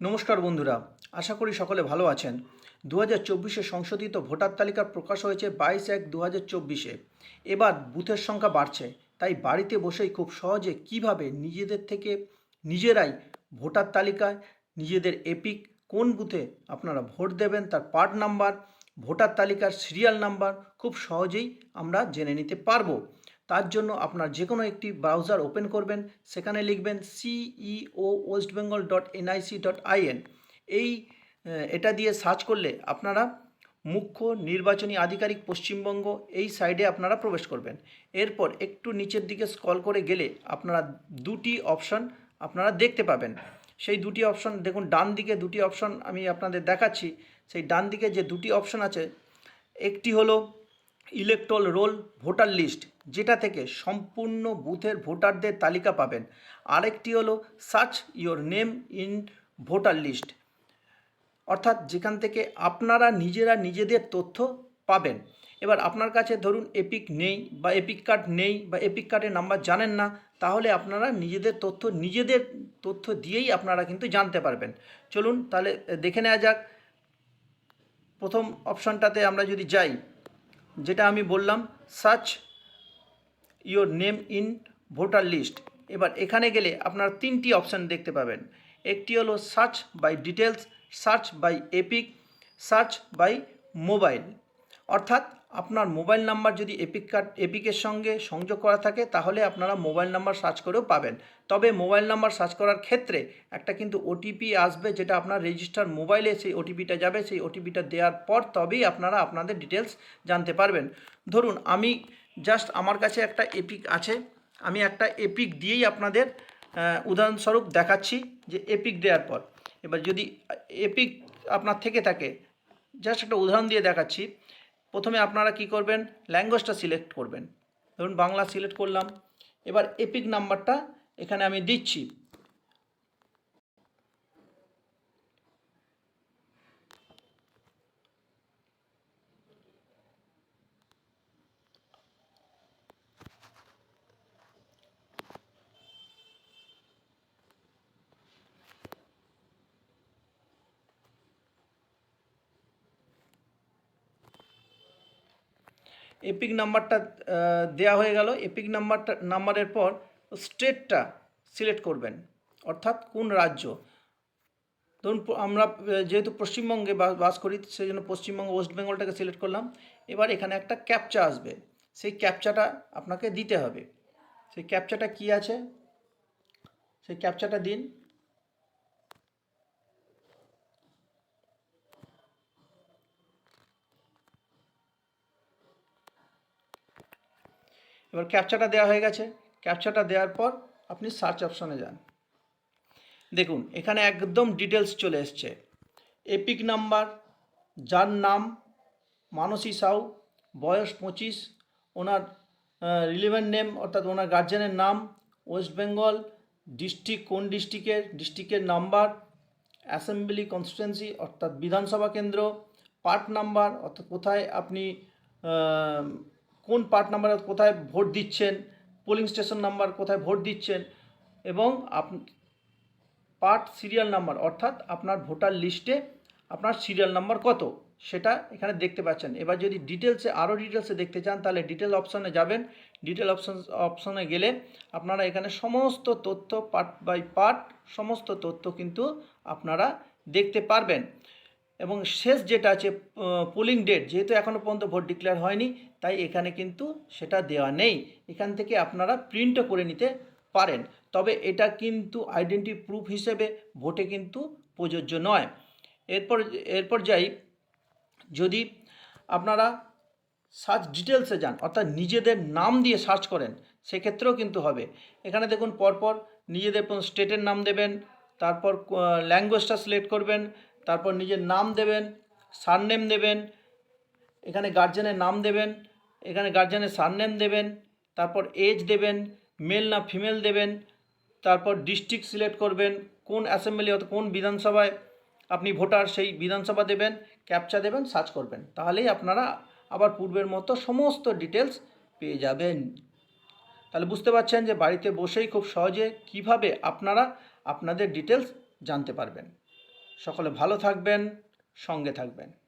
নমস্কার বন্ধুরা, আশা করি সকলে ভালো আছেন। দু হাজার চব্বিশে সংশোধিত ভোটার তালিকা প্রকাশ হয়েছে বাইশ এক দু হাজার চব্বিশে। এবার বুথের সংখ্যা বাড়ছে, তাই বাড়িতে বসেই খুব সহজে কীভাবে নিজেদের থেকে নিজেরাই ভোটার তালিকায় নিজেদের এপিক, কোন বুথে আপনারা ভোট দেবেন, তার পার্ট নাম্বার, ভোটার তালিকার সিরিয়াল নাম্বার খুব সহজেই আমরা জেনে নিতে পারব। তার জন্য আপনার যে কোনো একটি ব্রাউজার ওপেন করবেন। সেখানে লিখবেন CEO West Bengal dot NIC dot IN এই এটা দিয়ে সার্চ করলে আপনারা মুখ্য নির্বাচনী আধিকারিক পশ্চিমবঙ্গ এই সাইডে আপনারা প্রবেশ করবেন। এরপর একটু নিচের দিকে স্কল করে গেলে আপনারা দুটি অপশন আপনারা দেখতে পাবেন। সেই দুটি অপশন দেখুন ডান দিকে দুটি অপশন আমি আপনাদের দেখাচ্ছি। সেই ডান দিকে যে দুটি অপশন আছে, একটি হলো ইলেকট্রল রোল ভোটার লিস্ট যেটা থেকে সম্পূর্ণ বুথের ভোটারদের তালিকা পাবেন। আরেকটি হলো search your name in voter list অর্থাৎ যেখান থেকে আপনারা নিজেরা নিজেদের তথ্য পাবেন। এবার আপনার কাছে ধরুন এপিক নেই বা এপিক কার্ড নেই বা এপিক কার্ডের নাম্বার জানেন না, তাহলে আপনারা নিজেদের তথ্য নিজেদের তথ্য দিয়েই আপনারা কিন্তু জানতে পারবেন। চলুন তাহলে দেখে নেওয়া যাক। প্রথম অপশনটাতে আমরা যদি যাই যেটা আমি বললাম search your name in voter list এবার এখানে গেলে আপনার তিনটি অপশান দেখতে পাবেন। একটি হলো search by details search by EPIC search by mobile অর্থাৎ আপনার মোবাইল নাম্বার যদি এপিক কার্ড এপিকের সঙ্গে সংযোগ করা থাকে, তাহলে আপনারা মোবাইল নাম্বার সার্চ করেও পাবেন। তবে মোবাইল নাম্বার সার্চ করার ক্ষেত্রে একটা কিন্তু ওটিপি আসবে, যেটা আপনার রেজিস্টার মোবাইলে সেই ওটিপিটা যাবে, সেই ওটিপিটা দেওয়ার পর তবেই আপনারা আপনাদের ডিটেলস জানতে পারবেন। ধরুন, আমি জাস্ট আমার কাছে একটা এপিক আছে, আমি একটা এপিক দিয়েই আপনাদের উদাহরণস্বরূপ দেখাচ্ছি যে এপিক দেওয়ার পর। এবার যদি এপিক আপনার থেকে থাকে জাস্ট একটা উদাহরণ দিয়ে দেখাচ্ছি। প্রথমে আপনারা কি করবেন? ল্যাঙ্গুয়েজটা সিলেক্ট করবেন। ধরুন বাংলা সিলেক্ট করলাম। এবার এপিক নাম্বারটা এখানে আমি দিচ্ছি। এপিক নাম্বারটা দেওয়া হয়ে গেল। এপিক নাম্বারটা, নাম্বারের পর স্টেটটা সিলেক্ট করবেন, অর্থাৎ কোন রাজ্য। ধরুন আমরা যেহেতু পশ্চিমবঙ্গে বাস করি সেই জন্য পশ্চিমবঙ্গ, ওয়েস্ট বেঙ্গলটাকে সিলেক্ট করলাম। এবার এখানে একটা ক্যাপচা আসবে। সেই ক্যাপচাটা আপনাকে দিতে হবে। সেই ক্যাপচাটা কি আছে? সেই ক্যাপচাটা দিন। এবার ক্যাপচাটা দেওয়া হয়ে গেছে। ক্যাপচাটা দেওয়ার পর আপনি সার্চ অপশনে যান। দেখুন, এখানে একদম ডিটেলস চলে এসছে। এপিক নাম্বার যার নাম, মানসী সাউ, বয়স পঁচিশ, ওনার রিলিভেন্ট নেম অর্থাৎ ওনার গার্জেনের নাম, ওয়েস্ট বেঙ্গল ডিস্ট্রিক্ট কোন ডিস্ট্রিক্টের ডিস্ট্রিক্টের নাম্বার অ্যাসেম্বলি কনস্টিটুয়েন্সি অর্থাৎ বিধানসভা কেন্দ্র পার্ট নাম্বার অর্থাৎ কোথায় আপনি কোন পার্ট নাম্বারে কোথায় ভোট দিচ্ছেন পোলিং স্টেশন নাম্বার কোথায় ভোট দিচ্ছেন এবং আপ পার্ট সিরিয়াল নাম্বার অর্থাৎ আপনার ভোটার লিস্টে আপনার সিরিয়াল নাম্বার কত, সেটা এখানে দেখতে পাচ্ছেন। এবার যদি ডিটেলসে আরও ডিটেলসে দেখতে চান, তাহলে ডিটেল অপশানে যাবেন। ডিটেল অপশন অপশনে গেলে আপনারা এখানে সমস্ত তথ্য পার্ট বাই পার্ট সমস্ত তথ্য কিন্তু আপনারা দেখতে পারবেন। এবং শেষ যেটা আছে পোলিং ডেট যেহেতু এখনও পর্যন্ত ভোট ডিক্লেয়ার হয়নি, তাই এখানে কিন্তু সেটা দেওয়া নেই। এখান থেকে আপনারা প্রিন্টও করে নিতে পারেন। তবে এটা কিন্তু আইডেন্টি প্রুফ হিসেবে ভোটে কিন্তু প্রযোজ্য নয়। এরপর এরপর যাই, যদি আপনারা সার্চ ডিটেলসে যান, অর্থাৎ নিজেদের নাম দিয়ে সার্চ করেন, সেক্ষেত্রেও কিন্তু হবে। এখানে দেখুন, পরপর নিজেদের স্টেটের নাম দেবেন, তারপর ল্যাঙ্গুয়েজটা সিলেক্ট করবেন তারপর নিজের নাম দেবেন, সারনেম দেবেন, এখানে গার্জেনের নাম দেবেন, এখানে গার্জেনের সারনেম দেবেন, তারপর এজ দেবেন মেল না ফিমেল দেবেন, তারপর ডিস্ট্রিক্ট সিলেক্ট করবেন, কোন অ্যাসেম্বলি অর্থাৎ কোন বিধানসভায় আপনি ভোটার সেই বিধানসভা দেবেন ক্যাপচা দেবেন সার্চ করবেন। তাহলেই আপনারা আবার পূর্বের মতো সমস্ত ডিটেলস পেয়ে যাবেন। তাহলে বুঝতে পারছেন যে বাড়িতে বসেই খুব সহজে কীভাবে আপনারা আপনাদের ডিটেলস জানতে পারবেন। সকলে ভালো থাকবেন সঙ্গে থাকবেন।